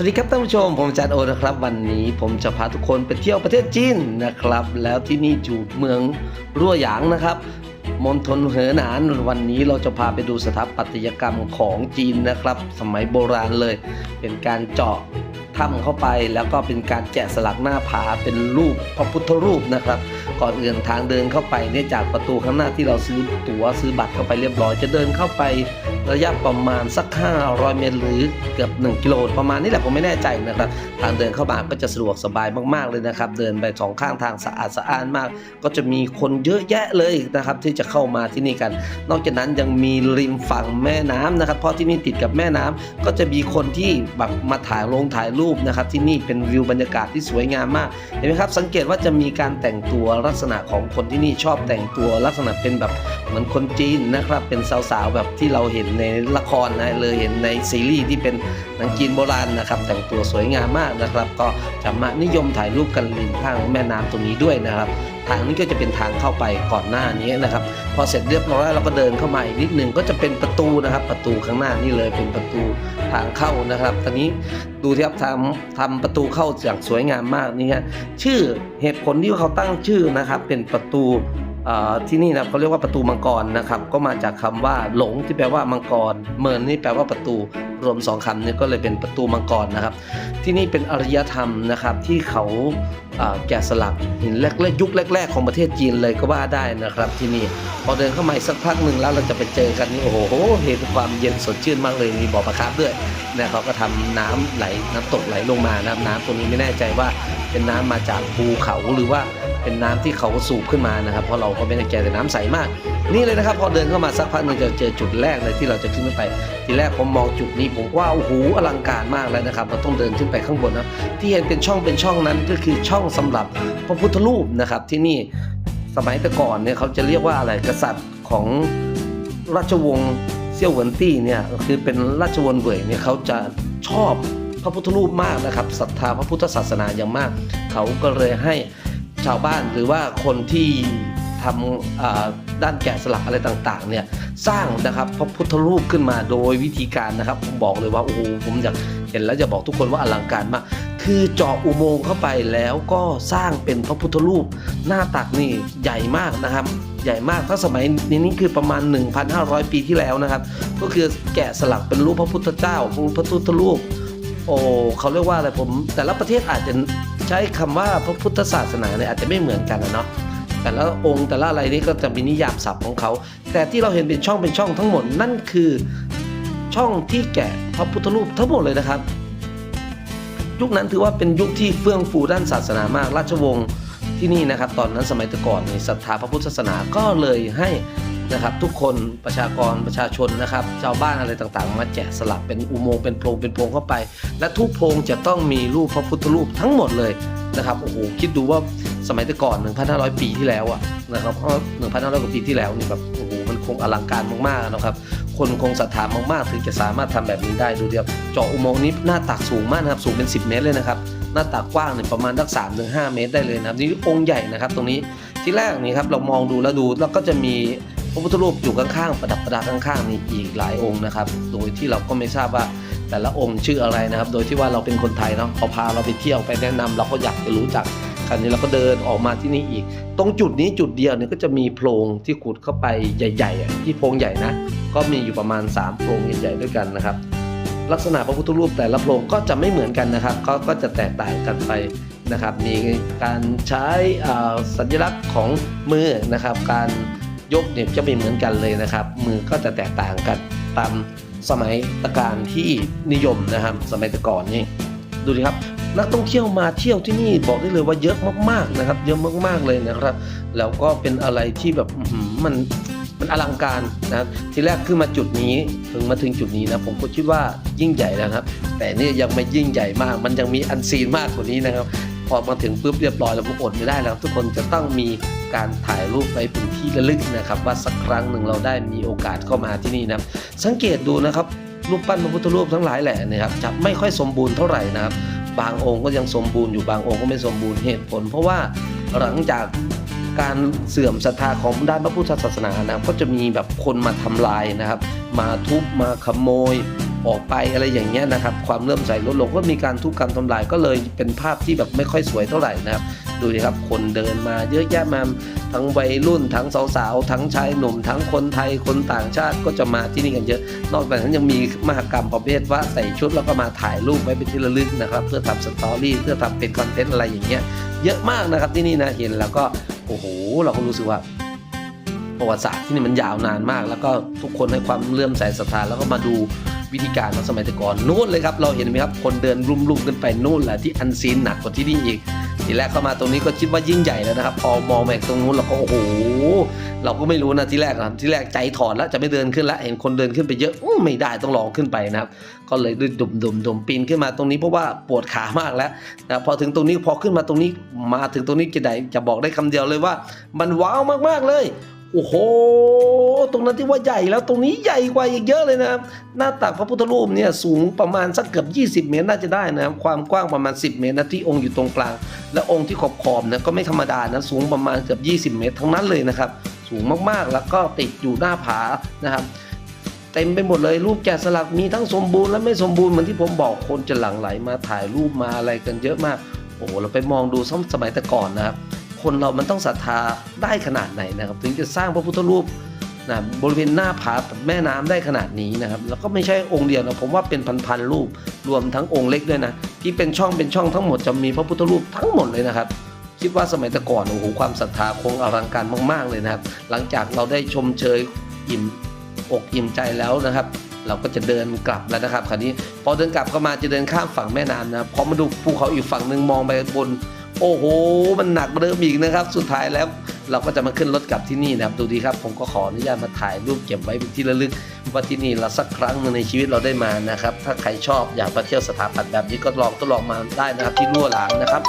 สวัสดีครับท่านผู้ชม ผมอาจารย์โอนะครับ วันนี้ผมจะพาทุกคนไปเที่ยวประเทศจีนนะครับ แล้วที่นี่อยู่เมืองรั่วหยางนะครับมณฑลเหอหนานวันนี้เราจะพาไปดูสถาปัตยกรรมของจีนนะครับ สมัยโบราณเลย เป็นการเจาะถ้ำเข้าไปแล้วก็เป็นการแกะสลักหน้าผาเป็นรูปพระพุทธรูปนะครับ ก่อนอื่นทางเดินเข้าไปเนี่ยจากประตูข้างหน้าที่เราซื้อตั๋วซื้อบัตรเข้าไปเรียบร้อยจะเดินเข้าไป ระยะประมาณสัก 500 เมตร หรือเกือบ 1 กิโลประมาณนี้แหละผมไม่แน่ใจนะครับทางเดินเข้ามาก็จะสะดวกสบายมากๆเลยนะครับเดินไปสองข้างทางสะอาดสะอ้านมาก ก็จะมีคนเยอะแยะเลยนะครับที่จะเข้ามาที่นี่กัน นอกจากนั้นยังมีริมฝั่งแม่น้ำนะครับเพราะที่นี่ติดกับแม่น้ำก็จะมีคนที่แบบมาถ่ายลงถ่ายรูปนะครับที่นี่เป็นวิวบรรยากาศที่สวยงามมากเห็นไหมครับสังเกตว่าจะมีการแต่งตัวลักษณะของคนที่นี่ชอบแต่งตัวลักษณะเป็นแบบเหมือนคนจีนนะครับเป็นสาวๆแบบที่เราเห็นในละครนะเลยเห็นในซีรีส์ที่เป็นหนังจีนโบราณนะครับ แต่งตัวสวยงามมากนะครับ ก็จะมานิยมถ่ายรูปกันริมข้างแม่น้ำตรงนี้ด้วยนะครับทางนี้ก็จะเป็นทางเข้าไปก่อนหน้านี้นะครับ พอเสร็จเรียบร้อยเราก็เดินเข้ามาอีกนิดหนึ่งก็จะเป็นประตูนะครับ ประตูข้างหน้านี่เลยเป็นประตูทางเข้านะครับ ตอนนี้ดูที่ครับทำทำประตูเข้าอย่างสวยงามมากนี่ฮะชื่อเหตุผลที่เขาตั้งชื่อนะครับ เป็นประตู ที่นี่นะเขาเรียกว่าประตูมังกรนะครับ ก็มาจากคำว่าหลงที่แปลว่ามังกร เมินนี่แปลว่าประตูรวมสองคำเนี่ยก็เลยเป็นประตูมังกรนะครับ ที่นี่เป็นอารยธรรมนะครับที่เขาแกะสลักหินแรกๆยุคแรก ๆ ของประเทศจีนเลยก็ว่าได้นะครับที่นี่พอเดินเข้ามาสักพักหนึ่งแล้วเราจะไปเจอกันนี่โอ้โหเห็นความเย็นสดชื่นมากเลยมีบ่อปลาคาร์ฟด้วยนะเขาก็ทำน้ำไหลน้ำตกไหลลงมานะครับน้ำตรงนี้ไม่แน่ใจว่าเป็นน้ำมาจากภูเขาหรือว่าเป็นน้ำที่เขาสูบขึ้นมานะครับเพราะเราก็ไม่ได้แก่แต่น้ำใสมาก นี่เลยนะครับ พอเดินเข้ามาสักพักหนึ่งจะเจอจุดแรกเลยที่เราจะขึ้นไป ทีแรกผมมองจุดนี้ผมว่าโอ้โหอลังการมากแล้วนะครับเราต้องเดินขึ้นไปข้างบนนะที่เห็นเป็นช่องเป็นช่องนั้นก็คือช่องสำหรับพระพุทธรูปนะครับ ที่นี่สมัยแต่ก่อนเนี่ยเขาจะเรียกว่าอะไรกษัตริย์ของราชวงศ์เซี่ยวเหวินตี้เนี่ยคือเป็นราชวงศ์เหวยเนี่ยเขาจะชอบพระพุทธรูปมากนะครับศรัทธาพระพุทธศาสนาอย่างมาก เขาก็เลยให้ชาวบ้านหรือว่าคนที่ทำ ด้านแกะสลักอะไรต่างๆเนี่ยสร้างนะครับพระพุทธรูปขึ้นมาโดยวิธีการนะครับผมบอกเลยว่าโอ้โหผมอยากเห็นแล้วจะบอกทุกคนว่าอลังการมาก คือเจาะอุโมงค์เข้าไปแล้วก็สร้างเป็นพระพุทธรูป หน้าตักนี่ใหญ่มากนะครับ ใหญ่มากถ้าสมัยนี้นี่คือประมาณ 1,500 ปีที่แล้วนะครับ ก็คือแกะสลักเป็นรูปพระพุทธเจ้าพระพุทธรูปโอ้เขาเรียกว่าอะไรผม แต่ละประเทศอาจจะใช้คำว่าพระพุทธศาสนาเนี่ยอาจจะไม่เหมือนกันนะเนาะ แต่ละองค์แต่ละอะไรนี่ก็จะมีนิยามศัพท์ของเขา แต่ที่เราเห็นเป็นช่องเป็นช่องทั้งหมดนั่นคือช่องที่แกะพระพุทธรูปทั้งหมดเลยนะครับ ยุคนั้นถือว่าเป็นยุคที่เฟื่องฟูด้านศาสนามากราชวงศ์ที่นี่นะครับ ตอนนั้นสมัยแต่ก่อนในศรัทธาพระพุทธศาสนาก็เลยให้นะครับทุกคนประชากรประชาชนนะครับชาวบ้านอะไรต่างๆ มาแกะสลักเป็นอุโมงค์เป็นโพรงเป็นโพรงเข้าไป และทุกโพรงจะต้องมีรูปพระพุทธรูปทั้งหมดเลยนะครับโอ้โหคิดดูว่า สมัยแต่ก่อน 1,500 ปีที่แล้วอะนะครับเพราะ1,500กว่าปีที่แล้วนี่แบบโอ้โหมันคงอลังการมากๆนะครับ คนคงศรัทธามากๆ ถึงจะสามารถทำแบบนี้ได้ดูเดียวเจาะอุโมงค์นี้หน้าตักสูงมากนะครับสูงเป็น 10 เมตรเลยนะครับหน้าตักกว้างเนี่ยประมาณสักสามถึงห้าเมตรได้เลยนะครับนี่องค์ใหญ่นะครับ ตรงนี้ที่แรกนี่ครับเรามองดูแล้วดูแล้วก็จะมีพระพุทธรูปอยู่ข้างๆประดับประดาข้างๆนี่อีกหลายองค์นะครับ โดยที่เราก็ไม่ทราบว่าแต่ละองค์ชื่ออะไรนะครับ โดยที่ว่าเราเป็นคนไทยเนาะเขาพาเราไปเที่ยวไปแนะนำเราก็อยากจะรู้จัก คราวนี้เราก็เดินออกมาที่นี่อีก ตรงจุดนี้จุดเดียวเนี่ยก็จะมีโพรงที่ขุดเข้าไปใหญ่ๆอะที่โพรงใหญ่นะ ก็มีอยู่ประมาณ 3 โพรงใหญ่ๆด้วยกันนะครับ ลักษณะพระพุทธรูปแต่ละโพรงก็จะไม่เหมือนกันนะครับก็ก็จะแตกต่างกันไปนะครับ มีการใช้อาสัญลักษณ์ของมือนะครับ การยกเนี่ยจะไม่เหมือนกันเลยนะครับ มือก็จะแตกต่างกันตามสมัยตะการที่นิยมนะครับ สมัยต่ก่อนนี่ดูดิครับ นักท่องเที่ยวมาเที่ยวที่นี่บอกได้เลยว่าเยอะมากๆนะครับ เยอะมากๆเลยนะครับ แล้วก็เป็นอะไรที่แบบมันมันอลังการนะครับทีแรกขึ้นมาจุดนี้ถึงมาถึงจุดนี้นะผมก็คิดว่ายิ่งใหญ่แล้วครับ แต่นี่ยังไม่ยิ่งใหญ่มาก มันยังมีอันซีนมากกว่านี้นะครับ พอมาถึงปุ๊บเรียบร้อยแล้วผมอดไม่ได้แล้ว ทุกคนจะต้องมีการถ่ายรูปไว้เป็นที่ระลึกนะครับ ว่าสักครั้งหนึ่งเราได้มีโอกาสเข้ามาที่นี่นะสังเกตดูนะครับรูปปั้นพระพุทธรูปทั้งหลายแหล่นะครับจะไม่ค่อยสมบูรณ์เท่าไหร่นะครับบางองค์ก็ยังสมบูรณ์อยู่บางองค์ก็ไม่สมบูรณ์เหตุผล เพราะว่าหลังจากการเสื่อมศรัทธาของด้านพระพุทธศาสนานะครับก็จะมีแบบคนมาทำลายนะครับ มาทุบมาขโมยออกไปอะไรอย่างเงี้ยนะครับ ความเริ่มใสลดลงก็มีการทุบการทำลายก็เลยเป็นภาพที่แบบไม่ค่อยสวยเท่าไหร่นะครับ ดูดิครับ คนเดินมาเยอะแยะมาทั้งวัยรุ่นทั้งสาวๆทั้งชายหนุ่ม ทั้งคนไทยคนต่างชาติก็จะมาที่นี่กันเยอะ นอกจากนั้นยังมีมหกรรมประเภทว่าใส่ชุดแล้วก็มาถ่ายรูปไว้เป็นที่ระลึกนะครับ เพื่อทำสตอรี่เพื่อทำเป็นคอนเทนต์อะไรอย่างเงี้ยเยอะมากนะครับที่นี่นะเห็นแล้วก็โอ้โหเราก็รู้สึกว่าประวัติศาสตร์ที่นี่มันยาวนานมาก แล้วก็ทุกคนให้ความเลื่อมใสศรัทธาแล้วก็มาดูวิธีการของสมัยแต่ก่อนนู่นเลยครับ เราเห็นไหมครับ คนเดินรุมๆกันไปนู่นแหละที่อันซีนหนักกว่าที่นี่อีก ทีแรกเข้ามาตรงนี้ก็คิดว่ายิ่งใหญ่แล้วนะครับ พอมองไปตรงนู้นเราก็โอ้โหเราก็ไม่รู้นะที่แรกนะที่แรกใจถอดแล้วจะไม่เดินขึ้นแล้วเห็นคนเดินขึ้นไปเยอะอไม่ได้ต้องลองขึ้นไปนะครับก็เลยดุมดุมดุมดมปีนขึ้นมาตรงนี้เพราะว่าปวดขามากแล้วนะพอถึงตรงนี้พอขึ้นมาตรงนี้มาถึงตรงนี้จะได้จะบอกได้คำเดียวเลยว่า มันว้าวมากๆเลย โอ้โห ตรงนั้นที่ว่าใหญ่แล้วตรงนี้ใหญ่กว่าอีกเยอะเลยนะหน้าตักพระพุทธรูปเนี่ยสูงประมาณสักเกือบ 20 เมตรน่าจะได้นะครับความกว้างประมาณ 10 เมตรนะที่องค์อยู่ตรงกลาง และองค์ที่ขอบขอบๆเนี่ยก็ไม่ธรรมดานะสูงประมาณเกือบ 20 เมตร ทั้งนั้นเลยนะครับ สูงมากๆแล้วก็ติดอยู่หน้าผานะครับเต็มไปหมดเลยรูปแกะสลักมีทั้งสมบูรณ์และไม่สมบูรณ์เหมือนที่ผมบอกคนจะหลั่งไหลมาถ่ายรูปมาอะไรกันเยอะมาก โอ้โหเราไปมองดูสมัยแต่ก่อนนะครับ คนเรามันต้องศรัทธาได้ขนาดไหนนะครับ ถึงจะสร้างพระพุทธรูปนะบริเวณหน้าผาแม่น้ำได้ขนาดนี้นะครับ แล้วก็ไม่ใช่องค์เดียวนะผมว่าเป็นพันๆรูปรวมทั้งองค์เล็กด้วยนะ ที่เป็นช่องเป็นช่องทั้งหมดจะมีพระพุทธรูปทั้งหมดเลยนะครับ คิดว่าสมัยแต่ก่อนโอ้โหความศรัทธาคงอลังการมาก ๆเลยนะครับ หลังจากเราได้ชมเชยอิ่มอกอิ่มใจแล้วนะครับ เราก็จะเดินกลับแล้วนะครับ คราวนี้พอเดินกลับเข้ามาจะเดินข้ามฝั่งแม่น้ำนะครับพอมาดูภูเขาอีกฝั่งหนึ่งมองไปบน โอ้โห มันหนักกว่าเริ่มอีกนะครับ สุดท้ายแล้วเราก็จะมาขึ้นรถกลับที่นี่นะครับ ดูดีครับ ผมก็ขออนุญาตมาถ่ายรูปเก็บไว้เป็นที่ระลึก ว่าที่นี่เราสักครั้งหนึ่งในชีวิตเราได้มานะครับ ถ้าใครชอบอยากมาเที่ยวสถาปัตย์แบบนี้ก็ลองทดลองมาได้นะครับที่ลั่วหลางนะครับ